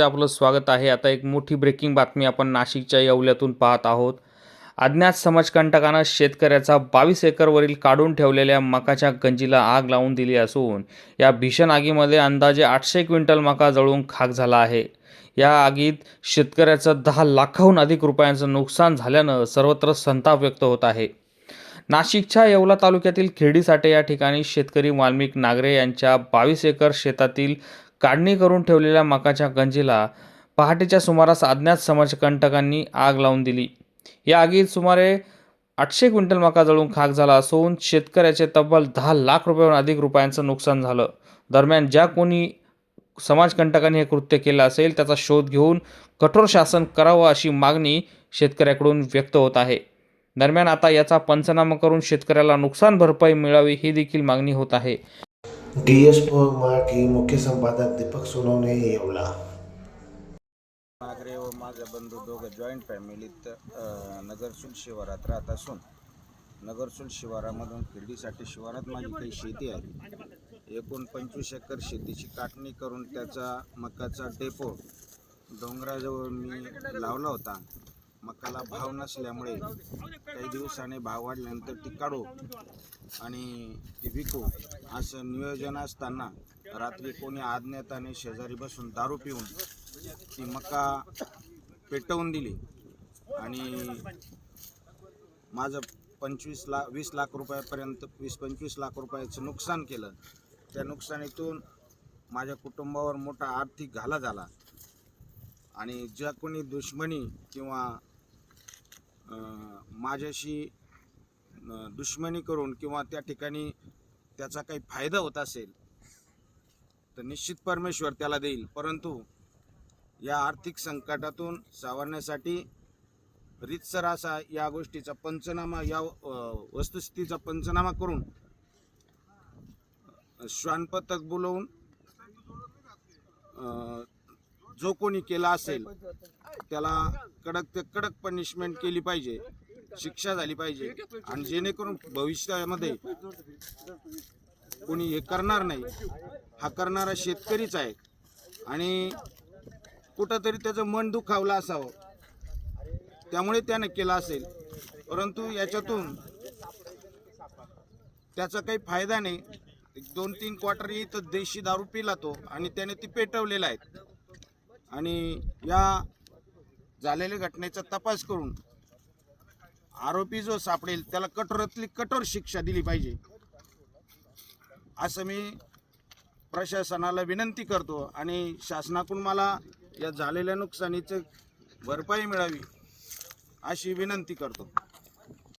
आपलं स्वागत आहे. आता एक मोठी ब्रेकिंग बातमी आपण नाशिकच्या येवल्यातून पाहत आहोत. अज्ञात समाजकंटकानं शेतकऱ्याचा बावीस एकरवरील काढून ठेवलेल्या मकाच्या गंजीला आग लावून दिली असून या भीषण आगीमध्ये अंदाजे आठशे क्विंटल मका जळून खाक झाला आहे. या आगीत शेतकऱ्याचं दहा लाखाहून अधिक रुपयांचं नुकसान झाल्यानं सर्वत्र संताप व्यक्त होत आहे. नाशिकच्या येवला तालुक्यातील खेडीसाठे या ठिकाणी शेतकरी वाल्मिक नागरे यांच्या बावीस एकर शेतातील काढणी करून ठेवलेल्या मकाच्या गंजीला पहाटेच्या सुमारास अज्ञात समाजकंटकांनी आग लावून दिली. या आगीत सुमारे आठशे क्विंटल मका जळून खाक झाला असून शेतकऱ्याचे तब्बल दहा लाख रुपयाहून अधिक रुपयांचं नुकसान झालं. दरम्यान ज्या कोणी समाजकंटकांनी हे कृत्य केलं असेल त्याचा शोध घेऊन कठोर शासन करावं अशी मागणी शेतकऱ्याकडून व्यक्त होत आहे. दरम्यान आता याचा पंचनामा करून शेतकऱ्याला नुकसान भरपाई मिळावी ही देखील मागणी होत आहे. डी एस मराठी मुख्य संपादक दीपक सोनवणे येवला मागरे व माझा बंधू दोघं जॉईंट फॅमिलीत नगरसूल शिवारात राहत असून नगरसूल शिवारामधून किर्डीसाठी शिवारात माझी काही शेती आहे. एकूण पंचवीस एकर शेतीची काटणी करून त्याचा मकाचा डेपो डोंगराजवळ मी लावला होता. मकाला भाव नसल्यामुळे काही दिवसाने भाव वाढल्यानंतर ती काढू आणि ती विकू असं नियोजन असताना रात्री कोणी आज्ञाताने शेजारी बसून दारू पिऊन ती मका पेटवून दिली. आणि माझं पंचवीस लाख वीस लाख रुपयापर्यंत वीस पंचवीस लाख रुपयाचं नुकसान केलं. त्या नुकसानीतून माझ्या कुटुंबावर मोठा आर्थिक घाला झाला. आणि ज्या कोणी दुश्मनी किंवा माझ्याशी दुश्मनी करून किंवा त्या ठिकाणी त्याचा काही फायदा होत असेल तर निश्चित परमेश्वर त्याला देईल. परंतु या आर्थिक संकटातून सावरण्यासाठी रितसर असा या गोष्टीचा पंचनामा या वस्तुस्थितीचा पंचनामा करून श्वानपथक बोलवून जो कोणी केला असेल त्याला कडक ते कडक पनिशमेंट केली पाहिजे. शिक्षा झाली पाहिजे. आणि जेणेकरून भविष्यामध्ये कोणी हे करणार नाही. हा करणारा शेतकरीच आहे. आणि कुठंतरी त्याचं मन दुखावलं असावं. त्यामुळे त्यानं केलं असेल. परंतु याच्यातून त्याचा काही फायदा नाही. एक दोन तीन क्वार्टर इथं देशी दारू पिला तो आणि त्याने ती पेटवलेला आहे. आणि या झालेल्या घटनेचा तपास करून आरोपी जो सापडेल त्याला कठोरातली कठोर शिक्षा दिली पाहिजे. असं मी प्रशासनाला विनंती करतो आणि शासनाकडून मला या झालेल्या नुकसानीचं भरपाई मिळावी अशी विनंती करतो.